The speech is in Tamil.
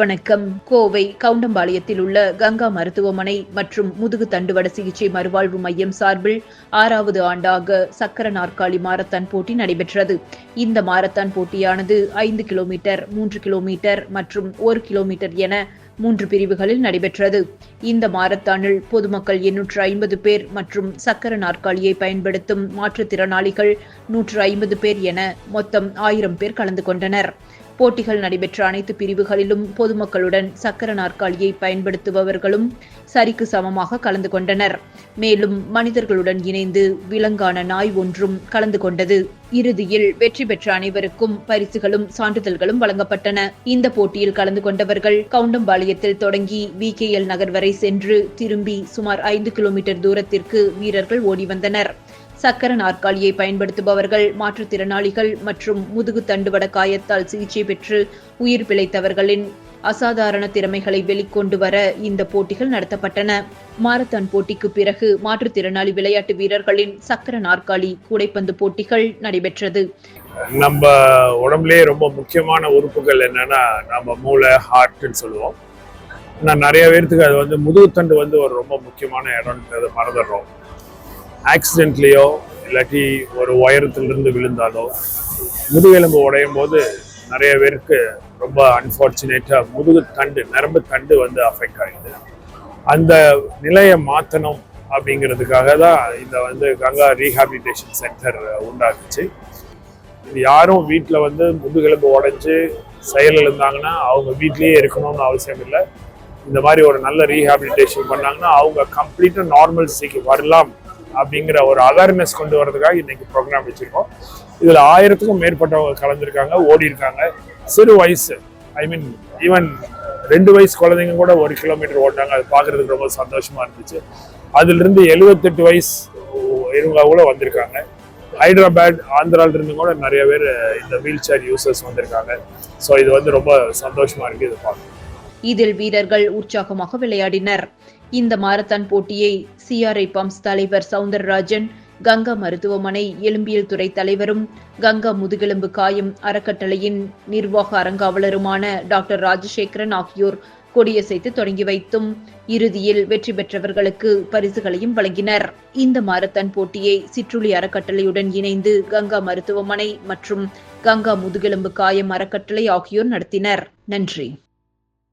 வணக்கம். கோவை கவுண்டம்பாளையத்தில் உள்ள கங்கா மருத்துவமனை மற்றும் முதுகு தண்டுவட சிகிச்சை மறுவாழ்வு மையம் சார்பில் ஆறாவது ஆண்டாக சக்கர நாற்காலி மாரத்தான் போட்டி நடைபெற்றது. இந்த மாரத்தான் போட்டியானது ஐந்து கிலோமீட்டர் மூன்று கிலோமீட்டர் மற்றும் ஒரு கிலோமீட்டர் என மூன்று பிரிவுகளில் நடைபெற்றது. இந்த மாரத்தானில் பொதுமக்கள் எண்ணூற்று ஐம்பது பேர் மற்றும் சக்கர நாற்காலியை பயன்படுத்தும் மாற்றுத்திறனாளிகள் நூற்று ஐம்பது பேர் என மொத்தம் ஆயிரம் பேர் கலந்து கொண்டனர். போட்டிகள் நடைபெற்ற அனைத்து பிரிவுகளிலும் பொதுமக்களுடன் சக்கர நாற்காலியை பயன்படுத்துபவர்களும் சரிக்கு சமமாக கலந்து கொண்டனர். மேலும் மனிதர்களுடன் இணைந்து விலங்கான நாய் ஒன்றும் கலந்து கொண்டது. இறுதியில் வெற்றி பெற்ற அனைவருக்கும் பரிசுகளும் சான்றிதழ்களும் வழங்கப்பட்டன. இந்த போட்டியில் கலந்து கொண்டவர்கள் கவுண்டம்பாளையத்தில் தொடங்கி வி நகர் வரை சென்று திரும்பி சுமார் ஐந்து கிலோமீட்டர் தூரத்திற்கு வீரர்கள் ஓடி வந்தனர் சக்கர நாற்காலியை பயன்படுத்துபவர்கள் மாற்றுத்திறனாளிகள் மற்றும் முதுகு தண்டுவட காயத்தால் சிகிச்சை பெற்று உயிர் பிழைத்தவர்களின் அசாதாரண திறமைகளை வெளிக்கொண்டு வர இந்த போட்டிகள் நடத்தப்பட்டன. மாரத்தான் போட்டிக்கு பிறகு மாற்றுத்திறனாளி விளையாட்டு வீரர்களின் சக்கர நாற்காலி கூடைப்பந்து போட்டிகள் நடைபெற்றது. நம்ம உடம்புலேயே ரொம்ப முக்கியமான உறுப்புகள் என்னன்னா நம்ம மூளை ஹார்ட்னு சொல்லுவோம். நான் நிறைய பேர்த்துக்கு அது வந்து முதுகுத்தண்டு வந்து ஒரு ரொம்ப முக்கியமான இடம்ன்றதை மறந்துடுறோம். ஆக்சிடென்ட்லேயோ இல்லாட்டி ஒரு உயரத்திலிருந்து விழுந்தாலோ முதுகெலும்பு உடையும் போது நிறைய பேருக்கு ரொம்ப அன்ஃபார்ச்சுனேட்டாக முதுகு தண்டு நரம்பு தண்டு வந்து அஃபெக்ட் ஆகிடுது அந்த நிலையை மாற்றணும் அப்படிங்கிறதுக்காக தான் இந்த வந்து கங்கா ரீஹாபிலிட்டேஷன் சென்டர் உண்டாக்குச்சு. இது யாரும் வீட்டில் வந்து முதுகெலும்பு உடைஞ்சு செயல் இருந்தாங்கன்னா அவங்க வீட்லேயே இருக்கணும்னு அவசியம் இல்லை. இந்த மாதிரி ஒரு நல்ல ரீஹாபிலிட்டேஷன் பண்ணாங்கன்னா அவங்க கம்ப்ளீட்டாக நார்மல்சிக்கு வரலாம் அப்படிங்கிற ஒரு அவேர்னஸ் கொண்டு வரதுக்காக இன்னைக்கு ப்ரோக்ராம் வச்சுருக்கோம். இதில் ஆயிரத்துக்கும் மேற்பட்டவங்க கலந்துருக்காங்க ஓடி இருக்காங்க சிறு வயசு ஐ மீன் ஈவன் ரெண்டு வயசு குழந்தைங்க கூட ஒரு கிலோமீட்டர் ஓட்டாங்க அது பார்க்குறதுக்கு ரொம்ப சந்தோஷமாக இருந்துச்சு. அதிலிருந்து எழுபத்தெட்டு வயசு இவங்க கூட வந்திருக்காங்க. ஹைதராபாத் ஆந்திராவிலிருந்து கூட நிறைய பேர் இந்த வீல் சேர் யூசர்ஸ் வந்திருக்காங்க. ஸோ இது வந்து ரொம்ப சந்தோஷமாக இருக்குது இதை பார்க்க. இதில் வீரர்கள் உற்சாகமாக விளையாடினர். இந்த மாரத்தான் போட்டியை சிஆர்ஐ பம்ப்ஸ் தலைவர் சவுந்தரராஜன் கங்கா மருத்துவமனை எலும்பியல் துறை தலைவரும் கங்கா முதுகெலும்பு காயம் அறக்கட்டளையின் நிர்வாக அரங்காவலருமான டாக்டர் ராஜசேகரன் ஆகியோர் கொடியசைத்து தொடங்கி வைத்தும் இறுதியில் வெற்றி பெற்றவர்களுக்கு பரிசுகளையும் வழங்கினர். இந்த மாரத்தான் போட்டியை சிற்றுளி அறக்கட்டளையுடன் இணைந்து கங்கா மருத்துவமனை மற்றும் கங்கா முதுகெலும்பு காயம் அறக்கட்டளை ஆகியோர் நடத்தினர். நன்றி.